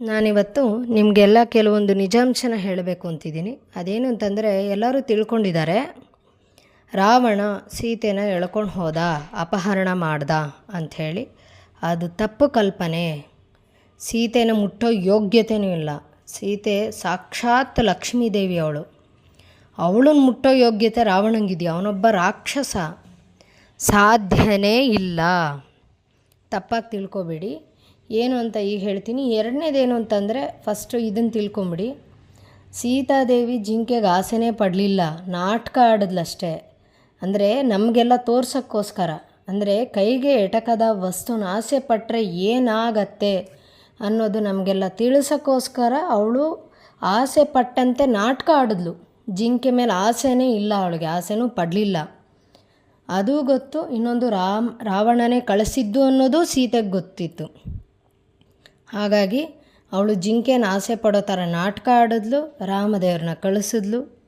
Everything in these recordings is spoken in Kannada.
ನಾನಿವತ್ತು ನಿಮಗೆಲ್ಲ ಕೆಲವೊಂದು ನಿಜಾಂಶನ ಹೇಳಬೇಕು ಅಂತಿದ್ದೀನಿ. ಅದೇನು ಅಂತಂದರೆ, ಎಲ್ಲರೂ ತಿಳ್ಕೊಂಡಿದ್ದಾರೆ, ರಾವಣ ಸೀತೆನ ಎಳ್ಕೊಂಡು ಹೋದ, ಅಪಹರಣ ಮಾಡ್ದ ಅಂಥೇಳಿ. ಅದು ತಪ್ಪು ಕಲ್ಪನೆ. ಸೀತೆನ ಮುಟ್ಟೋ ಯೋಗ್ಯತೆಯೂ ಇಲ್ಲ. ಸೀತೆ ಸಾಕ್ಷಾತ್ ಲಕ್ಷ್ಮೀದೇವಿ ಅವಳು. ಅವಳನ್ನ ಮುಟ್ಟೋ ಯೋಗ್ಯತೆ ರಾವಣಂಗಿದೆಯಾ? ಅವನೊಬ್ಬ ರಾಕ್ಷಸ. ಸಾಧ್ಯನೇ ಇಲ್ಲ. ತಪ್ಪಾಗಿ ತಿಳ್ಕೊಬೇಡಿ. ಏನು ಅಂತ ಈಗ ಹೇಳ್ತೀನಿ. ಎರಡನೇದೇನು ಅಂತಂದರೆ ಫಸ್ಟು ಇದನ್ನು ತಿಳ್ಕೊಂಬಿಡಿ. ಸೀತಾದೇವಿ ಜಿಂಕೆಗೆ ಆಸೆನೇ ಪಡಲಿಲ್ಲ. ನಾಟಕ ಆಡಿದ್ಲಷ್ಟೇ ಅಂದರೆ ನಮಗೆಲ್ಲ ತೋರ್ಸೋಕ್ಕೋಸ್ಕರ. ಅಂದರೆ ಕೈಗೆ ಎಟಕದ ವಸ್ತುನ ಆಸೆ ಪಟ್ಟರೆ ಏನಾಗತ್ತೆ ಅನ್ನೋದು ನಮಗೆಲ್ಲ ತಿಳಿಸೋಕ್ಕೋಸ್ಕರ ಅವಳು ಆಸೆ ಪಟ್ಟಂತೆ ನಾಟಕ ಆಡಿದ್ಲು. ಜಿಂಕೆ ಮೇಲೆ ಆಸೆನೇ ಇಲ್ಲ ಅವಳಿಗೆ, ಆಸೆನೂ ಪಡಲಿಲ್ಲ. ಅದು ಗೊತ್ತು, ಇನ್ನೊಂದು ರಾಮ್, ರಾವಣನೇ ಕಳಿಸಿದ್ದು ಅನ್ನೋದು ಸೀತೆಗೆ ಗೊತ್ತಿತ್ತು. ಹಾಗಾಗಿ ಅವಳು ಜಿಂಕೆನ ಆಸೆ ಪಡೋ ಥರ ನಾಟಕ ಆಡಿದ್ಲು, ರಾಮದೇವ್ರನ್ನ ಕಳಿಸಿದ್ಲು.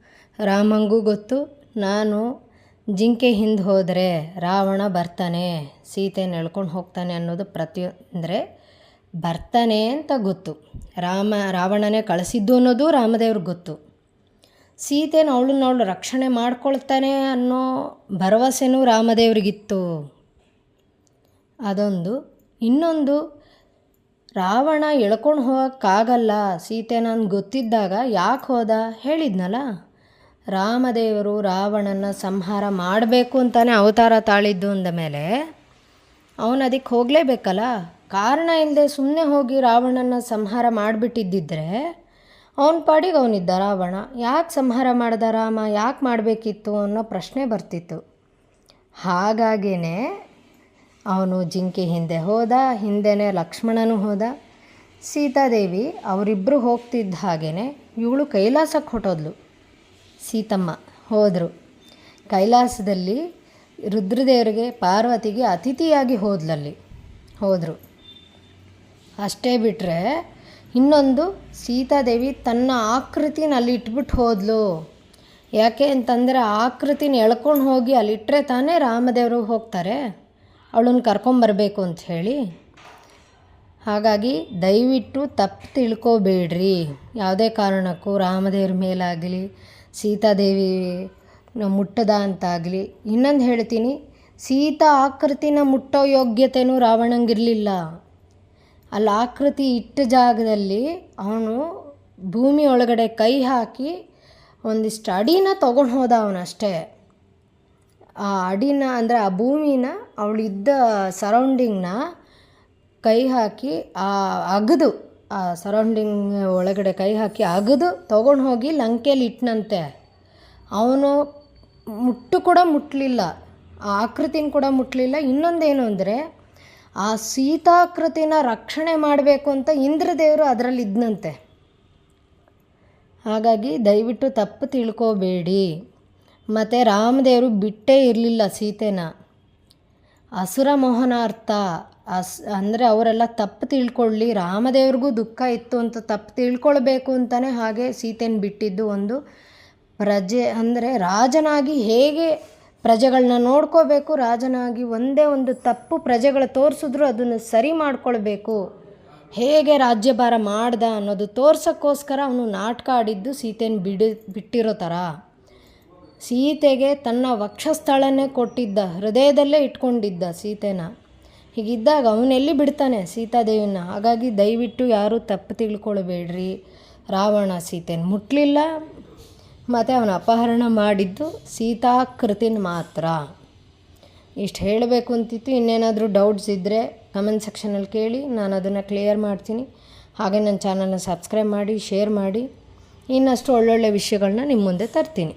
ರಾಮಂಗೂ ಗೊತ್ತು, ನಾನು ಜಿಂಕೆ ಹಿಂದೆ ಹೋದರೆ ರಾವಣ ಬರ್ತಾನೆ, ಸೀತೆನ ಎಳ್ಕೊಂಡು ಹೋಗ್ತಾನೆ ಅನ್ನೋದು ಪ್ರತಿಯೊ ಅಂದರೆ ಬರ್ತಾನೆ ಅಂತ ಗೊತ್ತು. ರಾಮ, ರಾವಣನೇ ಕಳಿಸಿದ್ದು ಅನ್ನೋದು ರಾಮದೇವ್ರಿಗೆ ಗೊತ್ತು. ಸೀತೆನ ಅವಳನ್ನ ಅವಳು ರಕ್ಷಣೆ ಮಾಡ್ಕೊಳ್ತಾನೆ ಅನ್ನೋ ಭರವಸೆನೂ ರಾಮದೇವ್ರಿಗಿತ್ತು. ಅದೊಂದು. ಇನ್ನೊಂದು ರಾವಣ ಎಳ್ಕೊಂಡು ಹೋಗೋಕ್ಕಾಗಲ್ಲ. ಸೀತೆ ನಾನು ಗೊತ್ತಿದ್ದಾಗ ಯಾಕೆ ಹೋದ ಹೇಳಿದ್ನಲ್ಲ? ರಾಮದೇವರು ರಾವಣನ ಸಂಹಾರ ಮಾಡಬೇಕು ಅಂತಲೇ ಅವತಾರ ತಾಳಿದ್ದು ಅಂದ ಮೇಲೆ ಅವನು ಅದಕ್ಕೆ ಹೋಗಲೇಬೇಕಲ್ಲ? ಕಾರಣ ಇಲ್ಲದೆ ಸುಮ್ಮನೆ ಹೋಗಿ ರಾವಣನ ಸಂಹಾರ ಮಾಡಿಬಿಟ್ಟಿದ್ದಿದ್ರೆ ಅವನ ಪಾಡಿಗೆ ಅವನಿದ್ದ ರಾವಣ. ಯಾಕೆ ಸಂಹಾರ ಮಾಡ್ದ ರಾಮ? ಯಾಕೆ ಮಾಡಬೇಕಿತ್ತು ಅನ್ನೋ ಪ್ರಶ್ನೆ ಬರ್ತಿತ್ತು. ಹಾಗಾಗಿಯೇ ಅವನು ಜಿಂಕೆ ಹಿಂದೆ ಹೋದ, ಹಿಂದೆನೇ ಲಕ್ಷ್ಮಣನೂ ಹೋದ. ಸೀತಾದೇವಿ ಅವರಿಬ್ಬರು ಹೋಗ್ತಿದ್ದ ಹಾಗೇ ಇವಳು ಕೈಲಾಸಕ್ಕೆ ಹೊಟ್ಟೋದ್ಲು ಸೀತಮ್ಮ ಹೋದರು. ಕೈಲಾಸದಲ್ಲಿ ರುದ್ರದೇವರಿಗೆ ಪಾರ್ವತಿಗೆ ಅತಿಥಿಯಾಗಿ ಹೋದ್ಲಲ್ಲಿ ಹೋದರು. ಅಷ್ಟೇ ಬಿಟ್ಟರೆ ಇನ್ನೊಂದು ಸೀತಾದೇವಿ ತನ್ನ ಆಕೃತಿನ ಅಲ್ಲಿ ಇಟ್ಬಿಟ್ಟು ಹೋದ್ಲು. ಯಾಕೆ ಅಂತಂದರೆ ಆಕೃತಿನ ಎಳ್ಕೊಂಡು ಹೋಗಿ ಅಲ್ಲಿಟ್ಟರೆ ತಾನೇ ರಾಮದೇವರು ಹೋಗ್ತಾರೆ. ಅವಳನ್ನ ಕರ್ಕೊಂಬರಬೇಕು ಅಂತ ಹೇಳಿ. ಹಾಗಾಗಿ ದಯವಿಟ್ಟು ತಪ್ಪು ತಿಳ್ಕೊಬೇಡ್ರಿ. ಯಾವುದೇ ಕಾರಣಕ್ಕೂ ರಾಮದೇವ್ರ ಮೇಲಾಗಲಿ ಸೀತಾದೇವಿ ಮುಟ್ಟದ ಅಂತಾಗಲಿ. ಇನ್ನೊಂದು ಹೇಳ್ತೀನಿ, ಸೀತಾ ಆಕೃತಿನ ಮುಟ್ಟೋ ಯೋಗ್ಯತೆಯೂ ರಾವಣಂಗಿರಲಿಲ್ಲ. ಅಲ್ಲಿ ಆಕೃತಿ ಇಟ್ಟ ಜಾಗದಲ್ಲಿ ಅವನು ಭೂಮಿ ಒಳಗಡೆ ಕೈ ಹಾಕಿ ಒಂದಿಷ್ಟು ಅಡಿನ ತೊಗೊಂಡು ಹೋದ ಅವನಷ್ಟೇ. ಆ ಅಡಿನ ಅಂದರೆ ಆ ಭೂಮಿನ ಅವಳಿದ್ದ ಸರೌಂಡಿಂಗ್ನ ಕೈ ಹಾಕಿ ಆ ಅಗದು, ಆ ಸರೌಂಡಿಂಗ್ ಒಳಗಡೆ ಕೈ ಹಾಕಿ ಅಗದು ತೊಗೊಂಡು ಹೋಗಿ ಲಂಕೆಯಲ್ಲಿ ಇಟ್ಟನಂತೆ ಅವನು ಮುಟ್ಟು ಕೂಡ ಮುಟ್ಟಲಿಲ್ಲ ಆ ಆಕೃತಿನ ಕೂಡ ಮುಟ್ಟಲಿಲ್ಲ ಇನ್ನೊಂದೇನು ಅಂದರೆ ಆ ಸೀತಾಕೃತಿನ ರಕ್ಷಣೆ ಮಾಡಬೇಕು ಅಂತ ಇಂದ್ರದೇವರು ಅದರಲ್ಲಿ ಇದ್ನಂತೆ. ಹಾಗಾಗಿ ದಯವಿಟ್ಟು ತಪ್ಪು ತಿಳ್ಕೋಬೇಡಿ. ಮತ್ತು ರಾಮದೇವರು ಬಿಟ್ಟೇ ಇರಲಿಲ್ಲ ಸೀತೆನ. ಅಸುರ ಮೋಹನಾರ್ಥ, ಅಸ್, ಅಂದರೆ ಅವರೆಲ್ಲ ತಪ್ಪು ತಿಳ್ಕೊಳ್ಳಿ, ರಾಮದೇವ್ರಿಗೂ ದುಃಖ ಇತ್ತು ಅಂತ ತಪ್ಪು ತಿಳ್ಕೊಳ್ಬೇಕು ಅಂತಲೇ ಹಾಗೆ ಸೀತೆನ ಬಿಟ್ಟಿದ್ದು ಒಂದು ಪ್ರಜೆ. ಅಂದರೆ ರಾಜನಾಗಿ ಹೇಗೆ ಪ್ರಜೆಗಳನ್ನ ನೋಡ್ಕೋಬೇಕು, ರಾಜನಾಗಿ ಒಂದೇ ಒಂದು ತಪ್ಪು ಪ್ರಜೆಗಳು ತೋರಿಸಿದ್ರು ಅದನ್ನು ಸರಿ ಮಾಡ್ಕೊಳ್ಬೇಕು. ಹೇಗೆ ರಾಜ್ಯಭಾರ ಮಾಡ್ದ ಅನ್ನೋದು ತೋರ್ಸೋಕ್ಕೋಸ್ಕರ ಅವನು ನಾಟಕ ಆಡಿದ್ದು ಸೀತೆನ ಬಿಡಿ, ಬಿಟ್ಟಿರೋ ಥರ. ಸೀತೆಗೆ ತನ್ನ ವಕ್ಷಸ್ಥಳನೇ ಕೊಟ್ಟಿದ್ದ, ಹೃದಯದಲ್ಲೇ ಇಟ್ಕೊಂಡಿದ್ದ ಸೀತೆನ. ಹೀಗಿದ್ದಾಗ ಅವನೆಲ್ಲಿ ಬಿಡ್ತಾನೆ ಸೀತಾದೇವಿನ? ಹಾಗಾಗಿ ದಯವಿಟ್ಟು ಯಾರೂ ತಪ್ಪು ತಿಳ್ಕೊಳ್ಬೇಡ್ರಿ. ರಾವಣ ಸೀತೆನ ಮುಟ್ಟಲಿಲ್ಲ ಮತ್ತು ಅವನ ಅಪಹರಣ ಮಾಡಿದ್ದು ಸೀತಾಕೃತಿನ ಮಾತ್ರ. ಇಷ್ಟು ಹೇಳಬೇಕು ಅಂತಿತ್ತು. ಇನ್ನೇನಾದರೂ ಡೌಟ್ಸ್ ಇದ್ದರೆ ಕಮೆಂಟ್ ಸೆಕ್ಷನಲ್ಲಿ ಕೇಳಿ. ನಾನು ಅದನ್ನು ಕ್ಲಿಯರ್ ಮಾಡ್ತೀನಿ. ಹಾಗೆ ನನ್ನ ಚಾನಲ್ನ ಸಬ್ಸ್ಕ್ರೈಬ್ ಮಾಡಿ ಶೇರ್ ಮಾಡಿ. ಇನ್ನಷ್ಟು ಒಳ್ಳೊಳ್ಳೆ ವಿಷಯಗಳನ್ನ ನಿಮ್ಮ ಮುಂದೆ ತರ್ತೀನಿ.